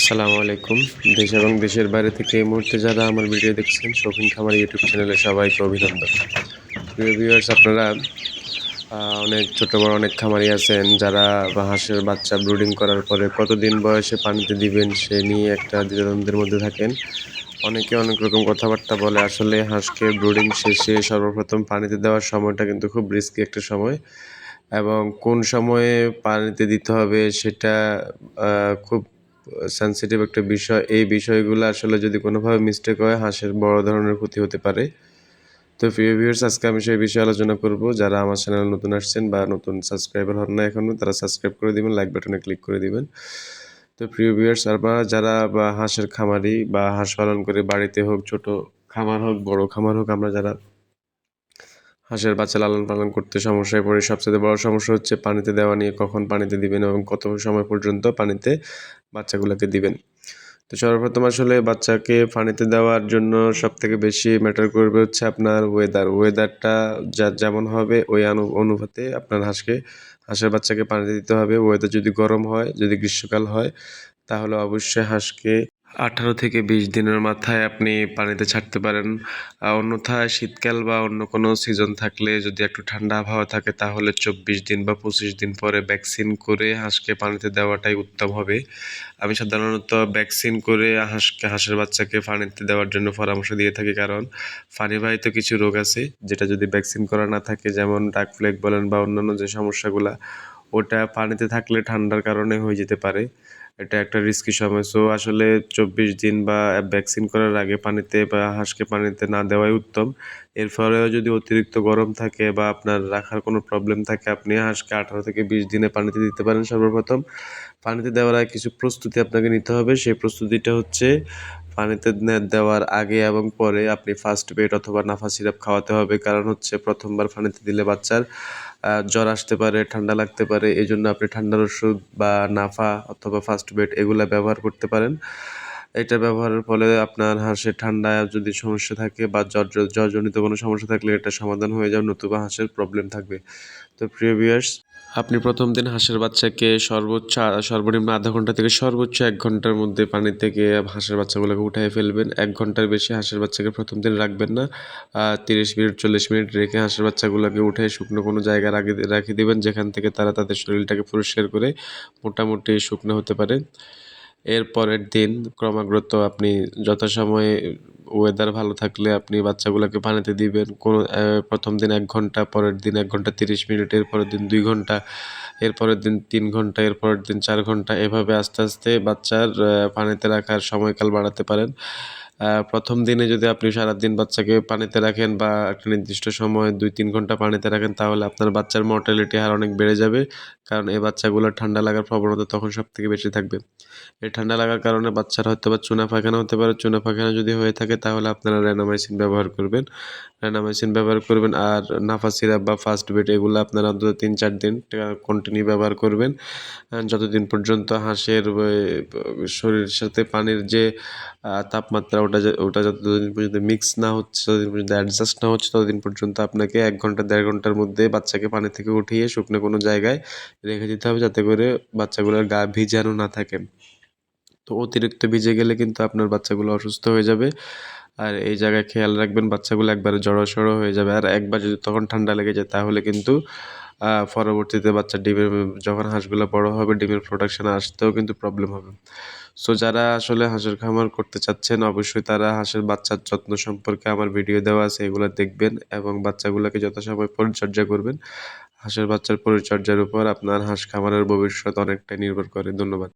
আসসালামু আলাইকুম। দেশ এবং দেশের বাইরে থেকে এই মুহূর্তে যারা আমার ভিডিও দেখছেন, শৌখিন খামার ইউটিউব চ্যানেলে সবাইকে অভিনন্দন। প্রিয় ভিউয়ার্স আপনারা অনেক ছোট বড় অনেক খামারি আছেন যারা হাঁসের বাচ্চা ব্রুডিং করার পরে কতদিন বয়সে পানিতে দিবেন সে নিয়ে একটা দ্বিধাদ্বন্দ্বের মধ্যে থাকেন। অনেকে অনেক রকম কথাবার্তা বলে, আসলে হাঁসকে ব্রুডিং শেষে সর্বপ্রথম পানিতে দেওয়ার সময়টা কিন্তু খুব রিস্কি একটা সময় এবং কোন সময়ে পানিতে দিতে হবে সেটা খুব সেন্সিটিভ একটা বিষয়, এই বিষয়গুলো আসলে যদি কোনোভাবে মিস্টেক হয়, হাঁসের বড় ধরনের ক্ষতি হতে পারে। তো প্রিয় ভিউয়ার্স আজকে আমি সেই বিষয়ে আলোচনা করব। যারা আমার চ্যানেল নতুন আসছেন বা নতুন সাবস্ক্রাইবার হন না এখনও তারা সাবস্ক্রাইব করে দিবেন লাইক বাটনে ক্লিক করে দিবেন। তো প্রিয় ভিউয়ার্স আপনারা যারা বা হাঁসের খামারি বা হাঁস পালন করে বাড়িতে হোক, ছোট খামার হোক, বড় খামার হোক, আমরা যারা হাঁসের বাচ্চা লালন পালন করতে সমস্যায় পড়ে, সবচেয়ে বড় সমস্যা হচ্ছে পানিতে দেওয়া নিয়ে, কখন পানিতে দিবেন এবং কত সময় পর্যন্ত পানিতে বাচ্চাগুলোকে দিবেন। তো সর্বপ্রথম আসলে বাচ্চাকে পানিতে দেওয়ার জন্য সব থেকে বেশি ম্যাটার করবে হচ্ছে আপনার ওয়েদার ওয়েদারটা যা যেমন হবে, ওই অনু- অনুপাতে আপনার হাঁসকে, হাঁসের বাচ্চাকে পানিতে দিতে হবে। ওয়েদার যদি গরম হয়, যদি গ্রীষ্মকাল হয়, তাহলে অবশ্যই হাঁসকে আঠারো থেকে বিশ দিনের মাথায় আপনি পানিতে ছাড়তে পারেন। অন্যথায় শীতকাল বা অন্য কোনো সিজন থাকলে যদি একটু ঠান্ডা আবহাওয়া থাকে, তাহলে চব্বিশ দিন বা পঁচিশ দিন পরে ভ্যাকসিন করে হাঁসকে পানিতে দেওয়াটাই উত্তম হবে। আমি সাধারণত ভ্যাকসিন করে হাঁসকে, হাঁসের বাচ্চাকে পানিতে দেওয়ার জন্য পরামর্শ দিয়ে থাকি। কারণ পানিবাহিত কিছু রোগ আছে, যেটা যদি ভ্যাকসিন করা না থাকে, যেমন ডাক ফ্লেক বলেন বা অন্যান্য যে সমস্যাগুলা, ওটা পানিতে থাকলে ঠান্ডার কারণে হয়ে যেতে পারে। এটা একটা রিস্কি সময়। সো আসলে চব্বিশ দিন বা ভ্যাকসিন করার আগে পানিতে বা হাঁসকে পানিতে না দেওয়াই উত্তম। এর ফলেও যদি অতিরিক্ত গরম থাকে বা আপনার রাখার কোনো প্রবলেম থাকে, আপনি হাঁসকে আঠারো থেকে বিশ দিনে পানিতে দিতে পারেন সর্বপ্রথম। পানিতে দেওয়ার আগে কিছু প্রস্তুতি আপনাকে নিতে হবে। সেই প্রস্তুতিটা হচ্ছে পানিতে দেওয়ার আগে এবং পরে আপনি ফার্স্ট বেড অথবা নাফা সিরাপ খাওয়াতে হবে। কারণ হচ্ছে প্রথমবার পানিতে দিলে বাচ্চার জ্বর আসতে পারে, ঠান্ডা লাগতে পারে। এই জন্য আপনি ঠান্ডার ওষুধ বা নাফা অথবা ফার্স্ট বেড এগুলো ব্যবহার করতে পারেন। এটা ব্যবহারের ফলে আপনার হাঁসের ঠান্ডায় যদি সমস্যা থাকে বা জ্বর জ্বরজনিত কোনো সমস্যা থাকলে এটা সমাধান হয়ে যাবে, নতুবা হাঁসের প্রবলেম থাকবে। তো প্রিয় ভিউয়ার্স আপনি প্রথম দিন হাঁসের বাচ্চাকে সর্বোচ্চ সর্বনিম্ন আধা ঘণ্টা থেকে সর্বোচ্চ এক ঘণ্টার মধ্যে পানি থেকে হাঁসের বাচ্চাগুলোকে উঠিয়ে ফেলবেন। এক ঘণ্টার বেশি হাঁসের বাচ্চাকে প্রথম দিন রাখবেন না। তিরিশ মিনিট, চল্লিশ মিনিট রেখে হাঁসের বাচ্চাগুলোকে উঠে শুকনো কোনো জায়গায় রাখি রাখি দেবেন, যেখান থেকে তারা তাদের শরীরটাকে পরিষ্কার করে মোটামুটি শুকনো হতে পারে। এর পরের দিন ক্রমাগত আপনি যথাসময়ে ওয়েদার ভালো থাকলে আপনি বাচ্চাগুলোকে পানিতে দিবেন। কোনো প্রথম দিন এক ঘণ্টা, পরের দিন এক ঘণ্টা তিরিশ মিনিট, এর পরের দিন দুই ঘণ্টা, এর পরের দিন তিন ঘণ্টা, এর পরের দিন চার ঘণ্টা, এভাবে আস্তে আস্তে বাচ্চার পানিতে রাখার সময়কাল বাড়াতে পারেন। প্রথম দিনে যদি আপনি সারাদিন বাচ্চাকে পানিতে রাখেন বা একটা নির্দিষ্ট সময় দুই, তিন ঘণ্টা পানিতে রাখেন, তাহলে আপনার বাচ্চার মর্টালিটি হার অনেক বেড়ে যাবে। কারণ এই বাচ্চাগুলোর ঠান্ডা লাগার প্রবণতা তখন সব থেকে বেশি থাকবে। এই ঠান্ডা লাগার কারণে বাচ্চার হয়তো বা চুনা পায়খানা হতে পারে। চুনা পায়খানা যদি হয়ে থাকে তাহলে আপনারা র্যানামাইসিন ব্যবহার করবেন। র্যানামাইসিন ব্যবহার করবেন আর নাফা সিরাপ বা ফার্স্ট বেড এগুলো আপনারা অন্তত তিন চার দিন কন্টিনিউ ব্যবহার করবেন। যতদিন পর্যন্ত হাঁসের শরীরের সাথে পানির যে তাপমাত্রা ওটা ওটা যতদিন পর্যন্ত মিক্স না হচ্ছে ততদিন পর্যন্ত অ্যাডজাস্ট না হচ্ছে, ততদিন পর্যন্ত আপনাকে এক ঘণ্টা, দেড় ঘণ্টার মধ্যে বাচ্চাকে পানি থেকে উঠিয়ে শুকনো কোনো জায়গায় রেখে দিতে হবে যাতে করে বাচ্চাগুলোর গা ভিজানো না থাকে। তো অতিরিক্ত ভিজে গেলে কিন্তু আপনার বাচ্চাগুলো অসুস্থ হয়ে যাবে। আর এই জায়গায় খেয়াল রাখবেন, বাচ্চাগুলো একবারে জড়ো সড়ো হয়ে যাবে। আর একবার যদি তখন ঠান্ডা লেগে যায়, তাহলে কিন্তু পরবর্তীতে বাচ্চা ডিমের, যখন হাঁসগুলো বড় হবে, ডিমের প্রোডাকশন আসতেও কিন্তু প্রবলেম হবে। সো যারা আসলে হাঁসের খামার করতে চাচ্ছেন, অবশ্যই তারা হাঁসের বাচ্চার যত্ন সম্পর্কে আমার ভিডিও দেওয়া আছে, এগুলো দেখবেন এবং বাচ্চাগুলোকে যথাসময় পরিচর্যা করবেন। হাঁসের বাচ্চার পরিচর্যার উপর আপনার হাঁস খামারের ভবিষ্যৎ অনেকটাই নির্ভর করে। ধন্যবাদ।